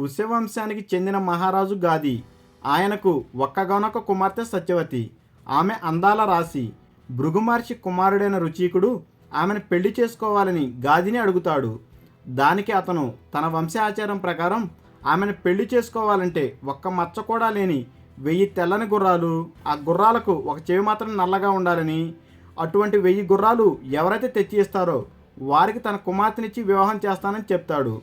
కుశవంశానికి చెందిన మహారాజు గాది. ఆయనకు ఒక్కగానొక్క కుమార్తె సత్యవతి. ఆమె అందాల రాశి. భృగుమహర్షి కుమారుడైన రుచీకుడు ఆమెను పెళ్ళి చేసుకోవాలని గాదిని అడుగుతాడు. దానికి అతను తన వంశాచారం ప్రకారం ఆమెను పెళ్ళి చేసుకోవాలంటే ఒక్క మచ్చ కూడా లేని వెయ్యి తెల్లని గుర్రాలు ఆ గుర్రాలకు ఒక చెవి మాత్రం నల్లగా ఉండాలని అటువంటి వెయ్యి గుర్రాలు ఎవరైతే తెచ్చి ఇస్తారో వారికి తన కుమార్తెనిచ్చి వివాహం చేస్తానని చెప్తాడు.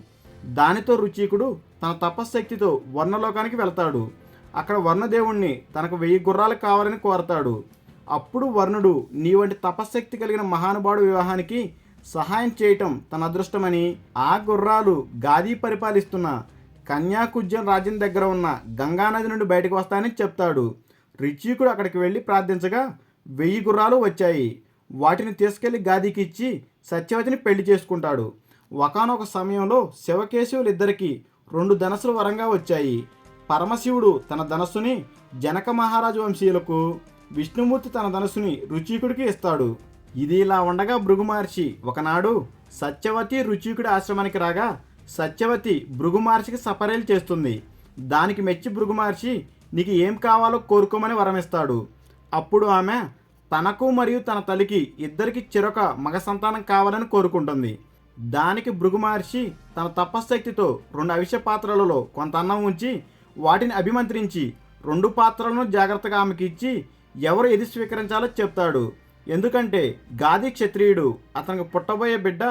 దానితో రుచీకుడు తన తపశ్శక్తితో వర్ణలోకానికి వెళతాడు. అక్కడ వర్ణదేవుణ్ణి తనకు వెయ్యి గుర్రాలు కావాలని కోరతాడు. అప్పుడు వర్ణుడు నీ వంటి తపశ్శక్తి కలిగిన మహానుభావుడు వివాహానికి సహాయం చేయటం తన అదృష్టమని ఆ గుర్రాలు గాది పరిపాలిస్తున్న కన్యాకుజ్యం రాజ్యం దగ్గర ఉన్న గంగానది నుండి బయటకు వస్తానని చెప్తాడు. రిచీకుడు అక్కడికి వెళ్ళి ప్రార్థించగా వెయ్యి గుర్రాలు వచ్చాయి. వాటిని తీసుకెళ్ళి గాదికి ఇచ్చి సత్యవతిని పెళ్ళి చేసుకుంటాడు. ఒకనొక సమయంలో శివకేశవులు ఇద్దరికి రెండు ధనస్సులు వరంగా వచ్చాయి. పరమశివుడు తన ధనస్సుని జనక మహారాజు వంశీయులకు విష్ణుమూర్తి తన ధనస్సుని రుచీకుడికి ఇస్తాడు. ఇది ఇలా ఉండగా భృగు మహర్షి ఒకనాడు సత్యవతి రుచీకుడి ఆశ్రమానికి రాగా సత్యవతి భృగు మహర్షికి సపరేలు చేస్తుంది. దానికి మెచ్చి భృగు మహర్షి నీకు ఏం కావాలో కోరుకోమని వరమిస్తాడు. అప్పుడు ఆమె తనకు మరియు తన తల్లికి ఇద్దరికి చిరొక మగ సంతానం కావాలని కోరుకుంటుంది. దానికి భృగుమహర్షి తన తపశ్శక్తితో రెండు అవిష పాత్రలలో కొంత అన్నం ఉంచి వాటిని అభిమంత్రించి రెండు పాత్రలను జాగ్రత్తగా ఆమెకి ఇచ్చి ఎవరు ఎది స్వీకరించాలో చెప్తాడు. ఎందుకంటే గాది క్షత్రియుడు అతనికి పుట్టబోయే బిడ్డ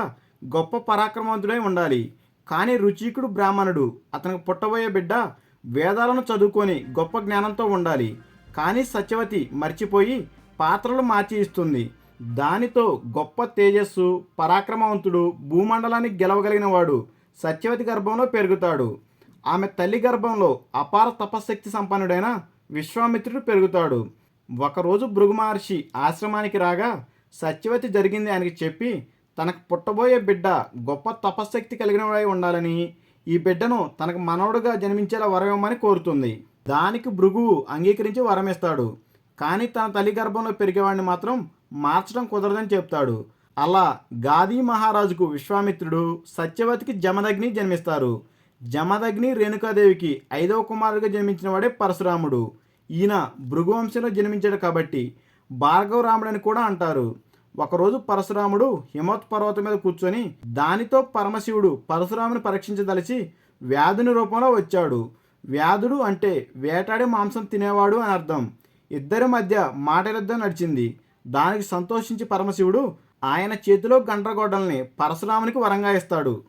గొప్ప పరాక్రమవంతుడై ఉండాలి. కానీ రుచీకుడు బ్రాహ్మణుడు అతనికి పుట్టబోయే బిడ్డ వేదాలను చదువుకొని గొప్ప జ్ఞానంతో ఉండాలి. కానీ సత్యవతి మర్చిపోయి పాత్రలు మార్చి ఇస్తుంది. దానితో గొప్ప తేజస్సు పరాక్రమవంతుడు భూమండలాన్ని గెలవగలిగిన వాడు సత్యవతి గర్భంలో పెరుగుతాడు. ఆమె తల్లి గర్భంలో అపార తపశక్తి సంపన్నుడైన విశ్వామిత్రుడు పెరుగుతాడు. ఒకరోజు భృగు మహర్షి ఆశ్రమానికి రాగా సత్యవతి జరిగింది ఆయనకి చెప్పి తనకు పుట్టబోయే బిడ్డ గొప్ప తపశక్తి కలిగిన వాడై ఉండాలని ఈ బిడ్డను తనకు మనవడుగా జన్మించేలా వరమిమ్మని కోరుతుంది. దానికి భృగువు అంగీకరించి వరమిస్తాడు. కానీ తన తల్లి గర్భంలో పెరిగేవాడిని మాత్రం మార్చడం కుదరదని చెప్తాడు. అలా గాదీ మహారాజుకు విశ్వామిత్రుడు సత్యవతికి జమదగ్ని జన్మిస్తారు. జమదగ్ని రేణుకాదేవికి ఐదవ కుమారుడిగా జన్మించిన వాడే పరశురాముడు. ఈయన భృగువంశంలో జన్మించాడు కాబట్టి భార్గవరాముడు అని కూడా అంటారు. ఒకరోజు పరశురాముడు హిమవత్ పర్వతం మీద కూర్చొని దానితో పరమశివుడు పరశురాముని పరీక్షించదలిచి వ్యాధుని రూపంలో వచ్చాడు. వ్యాధుడు అంటే వేటాడి మాంసం తినేవాడు అని అర్థం. ఇద్దరి మధ్య మాటయుద్ధం నడిచింది. దానికి సంతోషించి పరమశివుడు ఆయన చేతిలో గండ్రగొడ్డల్ని పరశురామునికి వరంగా ఇస్తాడు.